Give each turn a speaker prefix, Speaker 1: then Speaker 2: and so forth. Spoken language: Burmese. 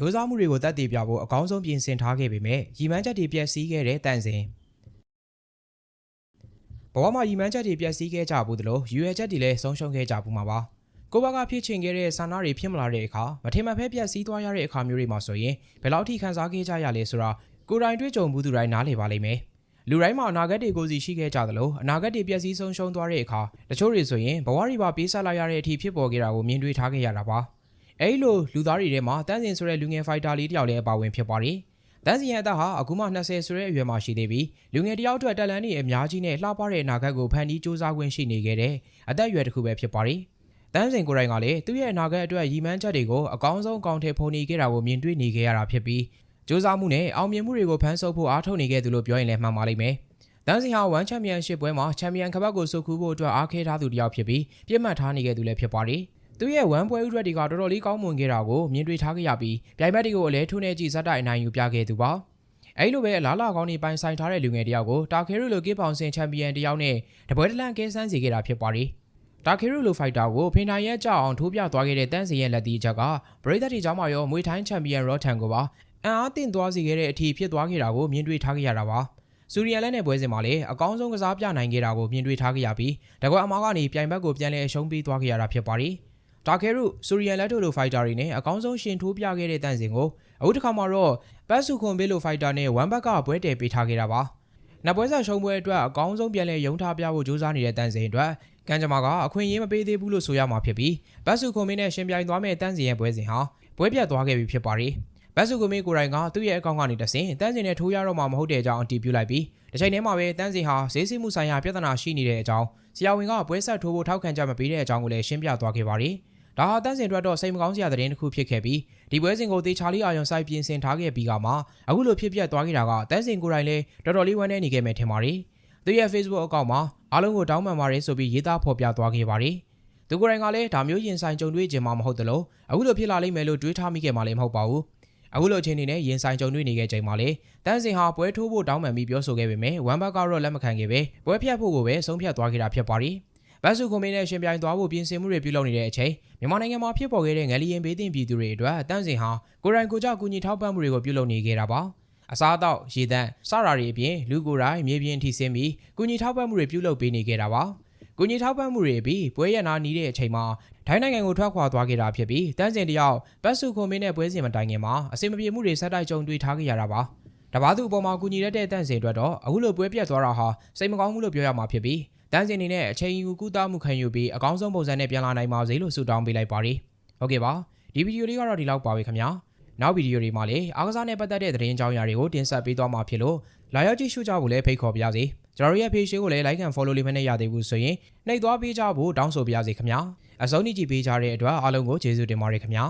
Speaker 1: ကြိုးစားမှုတွေကိုတက်တည်ပြဖို့အကောင်းဆုံးပြင်ဆင်ထားခဲ့ပေမဲ့ရီမန်းချက်တွေပျက်စီးခဲ့တဲ့တန့်စင်ဘဝမှာရီမန်းချက်တွေပျက်စီးခဲ့ကြဘူးသလိုရွေချက်တွေလည်းဆုံးရှုံးခဲ့ကြဘူးမှာပါကိုဘကဖြစ်ချင်ခဲ့တဲ့ဆန္ဒတွေဖြစ်မလာတဲ့အခါမထင်မှတ်ဖဲပျက်စီးသွားရတဲ့အခါမျိုးတွေမှာဆိုရင်ဘယ်လောက်ထိခံစားခဲ့ကြရလဲဆိုတာကိုယ်တိုင်တွေ့ကြုံမှုသူတိုင်းနားလည်ပါလိမ့်မယ်လူတိုင်းမှာအနာဂတ်တွေကိုစီရှိခဲ့ကြသလိုအနာဂတ်တွေပျက်စီးဆုံးရှုံးသွားတဲ့အခါတချို့တွေဆိုရင်ဘဝတွေပါပေးဆက်လိုက်ရတဲ့အထိဖြစ်ပေါ်ခဲ့တာကိုမြင်တွေ့ထားခဲ့ရတာပါ အဲဒီလိုလူသားတွေထဲမှာတန်းစင်ဆိုတဲ့လူငယ်ဖိုက်တာလေးတစ်ယောက်လည်းအပါဝင်ဖြစ်ပါတယ်တန်းစင်ရဲ့အသက်ဟာအခုမှ20ဆိုတဲ့အရွယ်မှာရှိသေးပြီးလူငယ်တစ်ယောက်အတွက်တက်လန်းနေအများကြီးနဲ့လှပတဲ့အနာဂတ်ကိုဖန်တီးစူးစမ်းခွင့်ရှိနေခဲ့တဲ့အသက်အရွယ်တစ်ခုပဲဖြစ်ပါတယ်တန်းစင်ကိုယ်တိုင်ကလည်းသူ့ရဲ့အနာဂတ်အတွက်ရည်မှန်းချက်တွေကိုအကောင်းဆုံးအကောင့်ထဲဖုန်နေခဲ့တာကိုမြင်တွေ့နေခဲ့ရတာဖြစ်ပြီးစူးစမ်းမှုနဲ့အောင်မြင်မှုတွေကိုဖန်ဆုပ်ဖို့အားထုတ်နေခဲ့သူလို့ပြောရင်လည်းမှန်ပါလိမ့်မယ်။တန်းစင်ဟာ1ချန်ပီယံရှစ်ပွဲမှာချန်ပီယံခပတ်ကိုစုခုဖို့အတွက်အားခဲထားသူတစ်ယောက်ဖြစ်ပြီးပြည့်မှတ်ထားနေခဲ့သူလည်းဖြစ်ပါတယ်။ သူရဲ့1ပွဲဥရက်တွေကတော်တော်လေးကောင်းမွန်ခဲ့တာကိုမြင်တွေ့ထားခဲ့ရပြီးပြိုင်ဘက်တွေကိုအလဲထိုးနေကြည့်ဇက်တိုင်အနိုင်ယူပြခဲ့သူပါ။အဲဒီလိုပဲအလားလာကောင်းနေပိုင်ဆိုင်ထားတဲ့လူငယ်တစ်ယောက်ကိုတာခဲရူလိုကေပောင်စင်ချန်ပီယံတစ်ယောက်နဲ့တပွဲတလန့်ကဲဆန်းစီခဲ့တာဖြစ်ပါတယ်။တာခဲရူလိုဖိုက်တာကိုဖိနိုင်ရဲ့ကြောက်အောင်ထိုးပြသွားခဲ့တဲ့တန်းစီရဲ့လက်တီးချက်ကပရိသတ်တီကျောင်းမှာရောမွေထိုင်းချန်ပီယံရော့ထန်ကိုပါအံအားတင်သွားစေခဲ့တဲ့အထိဖြစ်သွားခဲ့တာကိုမြင်တွေ့ထားခဲ့ရတာပါ။စူရီယန်လက်နဲ့ပွဲစဉ်မှာလည်းအကောင်းဆုံးကစားပြနိုင်ခဲ့တာကိုမြင်တွေ့ထားခဲ့ရပြီးတကွက်အမားကနေပြိုင်ဘက်ကိုပြန်လည်အရှုံးပေးသွားခဲ့ရတာဖြစ်ပါတယ်။ တာခဲရုစူရီယန်လက်ထိုလိုဖိုက်တာတွေနဲ့အကောင်းဆုံးရှင်ထိုးပြခဲ့တဲ့တန်စင်ကိုအခုတစ်ခါမှာတော့ပတ်စုခွန်ဘေးလိုဖိုက်တာနဲ့ဝမ်ဘက်ကပွဲတည်ပေးထားခဲ့တာပါ။နှစ်ပွဲဆက်ရှုံးပွဲအတွက်အကောင်းဆုံးပြန်လည်ရုံထားပြဖို့ကြိုးစားနေတဲ့တန်စင်အတွက်ကံကြမ္မာကအခွင့်အရေးမပေးသေးဘူးလို့ဆိုရမှာဖြစ်ပြီးပတ်စုခွန်ဘေးနဲ့ရှင်ပြိုင်သွားမဲ့တန်စင်ရဲ့ပွဲစဉ်ဟာပွဲပြတ်သွားခဲ့ပြီဖြစ်ပါတယ်။ ဘတ်စုကွန်မင်းကိုယ်တိုင်ကသူ့ရဲ့အကောင့်ကနေတဆင်တန်းစင်နဲ့ထိုးရတော့မှမဟုတ်တဲ့အကြောင်းအတည်ပြုလိုက်ပြီးတစ်ချိန်တည်းမှာပဲတန်းစင်ဟာဈေးဆင်းမှုဆိုင်ရာပြဿနာရှိနေတဲ့အကြောင်းဆရာဝန်ကပွဲဆက်ထိုးဖို့ထောက်ခံချက်မပေးတဲ့အကြောင်းကိုလည်းရှင်းပြသွားခဲ့ပါတယ်။ဒါဟာတန်းစင်အတွက်တော့စိတ်မကောင်းစရာသတင်းတစ်ခုဖြစ်ခဲ့ပြီးဒီပွဲစဉ်ကိုတေချာလေးအာရုံစိုက်ပြင်ဆင်ထားခဲ့ပြီးကမှအခုလိုဖြစ်ပျက်သွားခဲ့တာကတန်းစင်ကိုယ်တိုင်လည်းတော်တော်လေးဝမ်းနည်းနေခဲ့မယ်ထင်ပါတယ်။သူရဲ့ Facebook အကောင့်မှာအားလုံးကိုတောင်းပန်ပါတယ်ဆိုပြီးရေးသားဖော်ပြသွားခဲ့ပါတယ်။သူကိုယ်တိုင်ကလည်းဒါမျိုးရင်ဆိုင်ကြုံတွေ့ခြင်းမှမဟုတ်သလိုအခုလိုဖြစ်လာလိမ့်မယ်လို့တွေးထားမိခဲ့မှလည်းမဟုတ်ပါဘူး။ အခုလိုအချိန်နေနဲ့ရင်ဆိုင်ကြုံတွေ့နေခဲ့ချိန်မှာလေတန်းစင်ဟာပွဲထိုးဖို့တောင်းပန်ပြီးပြောဆိုခဲ့ပေမဲ့ဝမ်ဘတ်ကတော့လက်မခံခဲ့ပဲပွဲဖြတ်ဖို့ကိုပဲဆုံးဖြတ်သွားခဲ့တာဖြစ်ပါတယ်။ဘတ်စုကွန်မင်းနဲ့ရှင်ပြိုင်သွားဖို့ပြင်ဆင်မှုတွေပြုလုပ်နေတဲ့အချိန်မြန်မာနိုင်ငံမှာဖြစ်ပေါ်ခဲ့တဲ့ငလျင်ဘေးသင့်ပြည်သူတွေအတွက်တန်းစင်ဟာကိုရိုင်ကိုကြောက်ကူညီထောက်ပံ့မှုတွေကိုပြုလုပ်နေခဲ့တာပါ။အစားအသောက်ရေသန့်စတာတွေအပြင်လူကိုယ်တိုင်မြေပြင်ထိဆင်းပြီးကူညီထောက်ပံ့မှုတွေပြုလုပ်ပေးနေခဲ့တာပါ။ ကူညီထောက်ပံ့မှုတွေအပြီးပွဲရနာနီးတဲ့အချိန်မှာထိုင်းနိုင်ငံကိုထွက်ခွာသွားခဲ့တာဖြစ်ပြီးတန်းစင်တယောက်ပတ်စုခွန်မင်းနဲ့ပွဲစဉ်မတိုင်ခင်မှာအစင်မပြေမှုတွေဆက်တိုက်ကြုံတွေ့ထားခဲ့ရတာပါတပားသူအပေါ်မှာကူညီရတဲ့တန်းစင်အတွက်တော့အခုလိုပွဲပြတ်သွားတာဟာစိတ်မကောင်းဘူးလို့ပြောရမှာဖြစ်ပြီးတန်းစင်အနေနဲ့အချိန်ယူကူတာမှုခံယူပြီးအကောင်းဆုံးပုံစံနဲ့ပြန်လာနိုင်ပါစေလို့ဆုတောင်းပေးလိုက်ပါတယ်ဟုတ်ကဲ့ပါဒီဗီဒီယိုလေးကတော့ဒီလောက်ပါပဲခင်ဗျာနောက်ဗီဒီယိုတွေမှာလည်းအားကစားနဲ့ပတ်သက်တဲ့သတင်းကြောင်းရာတွေကိုတင်ဆက်ပေးသွားမှာဖြစ်လို့လာရောက်ကြည့်ရှုကြဖို့လည်းဖိတ်ခေါ်ပါရစေ ကျွန်တော်တို့ရဲ့ page ကိုလည်း like and follow လေးမနဲ့ရသေးဘူးဆိုရင်နှိပ်သွားပေးကြဖို့တောင်းဆိုပါရစေခင်ဗျာအစုံကြည့်ပေးကြတဲ့အတွက်အားလုံးကိုကျေးဇူးတင်ပါတယ်ခင်ဗျာ